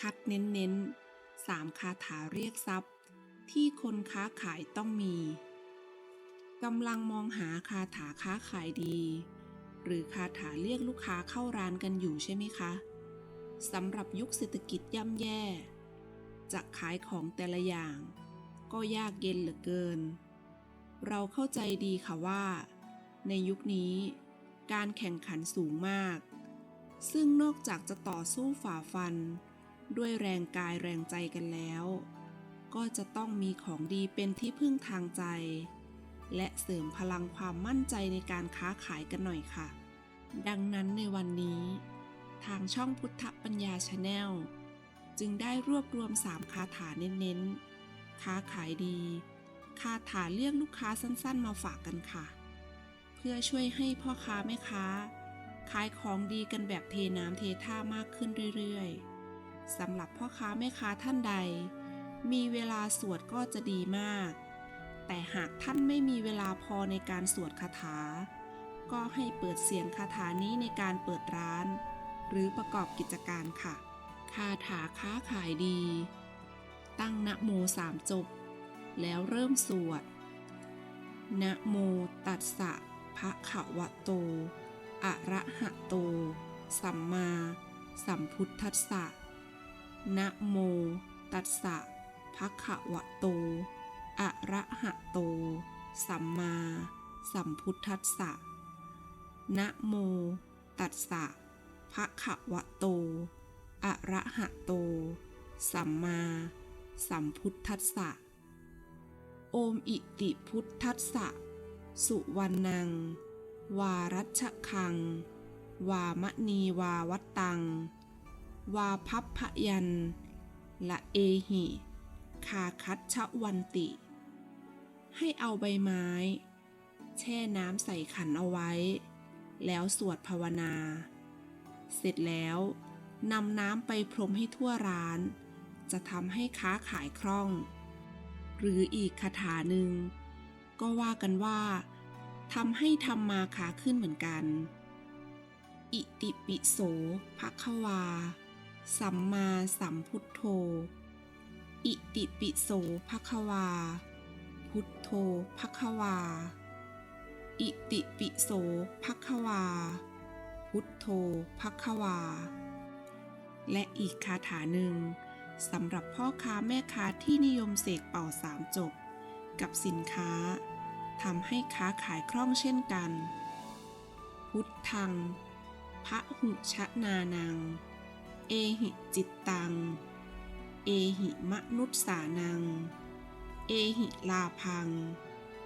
คัดเน้นๆสามคาถาเรียกทรัพย์ ที่คนค้าขายต้องมีกำลังมองหาคาถาค้าขายดี หรือคาถาเรียกลูกค้าเข้าร้านกันอยู่ใช่ไหมคะสำหรับยุคเศรษฐกิจย่ำแย่ จะขายของแต่ละอย่าง ก็ยากเย็นเหลือเกิน เราเข้าใจดีค่ะว่า ในยุคนี้ การแข่งขันสูงมาก ซึ่งนอกจากจะต่อสู้ฝ่าฟัน ด้วยแรงกายแรงใจกันแล้ว ก็จะต้องมีของดีเป็นที่พึ่งทางใจ และเสริมพลังความมั่นใจในการค้าขายกันหน่อยค่ะ ดังนั้นในวันนี้ ทางช่องพุทธปัญญาชาแนลจึงได้รวบรวม 3 คาถาเน้นๆ ค้าขายดี คาถาเรียกลูกค้าสั้นๆ มาฝากกันค่ะ เพื่อช่วยให้พ่อค้าแม่ค้า ขายของดีกันแบบเทน้ำเทท่ามากขึ้นเรื่อยๆ สำหรับพ่อค้าแม่ค้าท่านใด มีเวลาสวดก็จะดีมาก แต่หากท่านไม่มีเวลาพอในการสวดคาถา ก็ให้เปิดเสียงคาถานี้ในการเปิดร้าน หรือประกอบกิจการค่ะ คาถาค้าขายดี ตั้งนะโมสามจบ แล้วเริ่มสวดนะโมตัสสะภะคะวะโต อะระหะโต สัมมา สัมพุทธัสสะ นะโม ตัสสะภะคะวะโต อะระหะโต สัมมา สัมพุทธัสสะ นะโม ตัสสะภะคะวะโต อะระหะโต สัมมา สัมพุทธัสสะ โอมอิติพุทธัสสะ สุวรรณัง วารัชคัง วามณีวาวัตตัง วาพัพพยัน ละเอหิคาคัตชะวันติ ให้เอาใบไม้ แช่น้ำใส่ขันเอาไว้ แล้วสวดภาวนา เสร็จแล้วนำน้ำไปพรมให้ทั่วร้าน จะทำให้ค้าขายคล่อง หรืออีกคาถาหนึ่ง ก็ว่ากันว่าทำให้ทำมาขาขึ้นเหมือนกัน อิติปิโสภะควา สัมมาสัมพุทโธ อิติปิโสภะคะวา พุทโธภะคะวา อิติปิโสภะคะวา พุทโธภะคะวา และอีกคาถาหนึ่งสำหรับพ่อค้าแม่ค้าที่นิยมเสกเป่าสามจบ กับสินค้าทำให้ค้าขายคล่องเช่นกัน พุทธังพระหุชนานัง เอหิจิตตัง เอหิมนุษสานัง เอหิลาพัง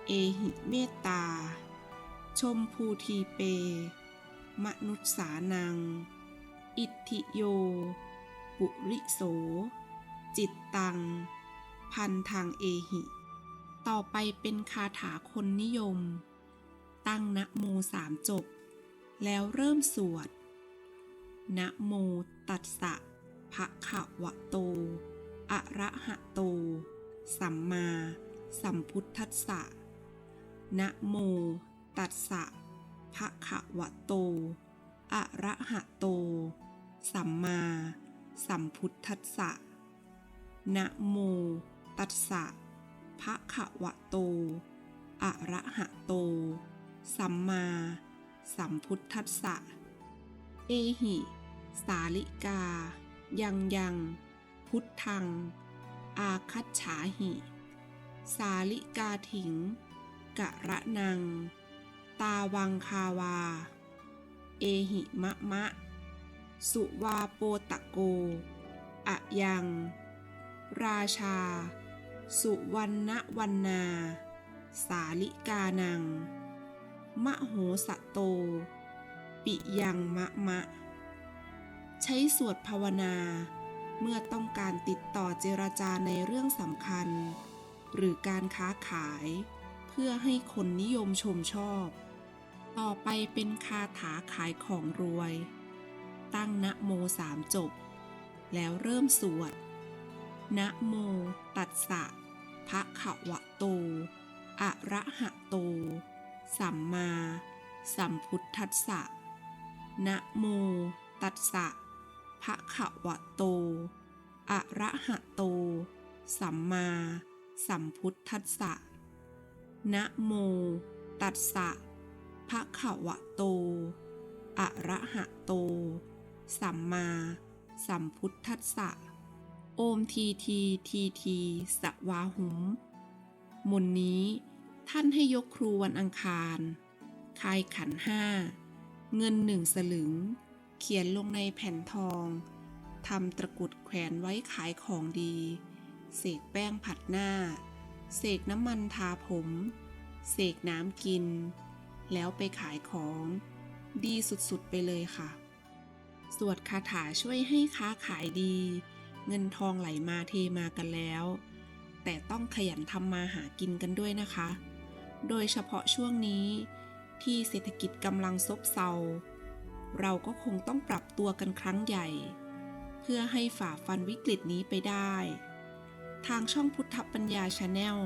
เอหิเมตตา ชมพูทีเป มนุษสานัง อิทธิโย ปุริโส จิตตัง พันทางเอหิ ต่อไปเป็นคาถาคนนิยม ตั้งนะโมสามจบ แล้วเริ่มสวด นะโมตัสสะภะคะวะโต อะระหะโต สัมมาสัมพุทธัสสะนะโมตัสสะภะคะวะโต อะระหะโต สัมมาสัมพุทธัสสะนะโมตัสสะภะคะวะโต อะระหะโต สัมมาสัมพุทธัสสะ เอหิ สาลิกา ยังยัง พุทธัง อาคัจฉาหิ สาลิกาถิง กะระนัง ตาวังคาวา เอหิมะมะ สุวาโปตะโก อะยัง ราชา สุวรรณวันนา สาลิกานัง มะโหสะโต ปิยังมะมะ ใช้สวดภาวนา เมื่อต้องการติดต่อเจรจาในเรื่องสำคัญ หรือการค้าขาย เพื่อให้คนนิยมชมชอบ ต่อไปเป็นคาถาขายของรวย ตั้งนะโมสามจบ แล้วเริ่มสวดนะโม ตัสสะภะคะวะโตอะระหะโต สัมมา สัมพุทธัสสะนะโม ตัสสะ ภะคะวะโต อะระหะโต สัมมาสัมพุทธัสสะ นะโม ตัสสะภะคะวะโต อะระหะโต สัมมาสัมพุทธัสสะ โอมทีทีทีทีสวาหุม มนนี้ท่านให้ยกครูวันอังคาร คายขันห้า เงินหนึ่งสลึง เขียนลงในแผ่นทองทำตะกุดแขวนไว้ขายของดี เสกแป้งผัดหน้า เสกน้ำมันทาผม เสกน้ำกิน แล้วไปขายของ ดีสุดๆไปเลยค่ะ สวดคาถาช่วยให้ค้าขายดี เงินทองไหลมาเทมากันแล้ว แต่ต้องขยันทำมาหากินกันด้วยนะคะ โดยเฉพาะช่วงนี้ที่เศรษฐกิจกำลังซบเซา เราก็คงต้องปรับตัวกันครั้งใหญ่ เพื่อให้ฝ่าฟันวิกฤตนี้ไปได้ ทางช่องพุทธปัญญาชาแนล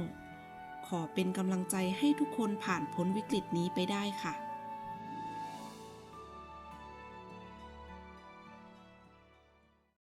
ขอเป็นกำลังใจให้ทุกคนผ่านพ้นวิกฤตนี้ไปได้ค่ะ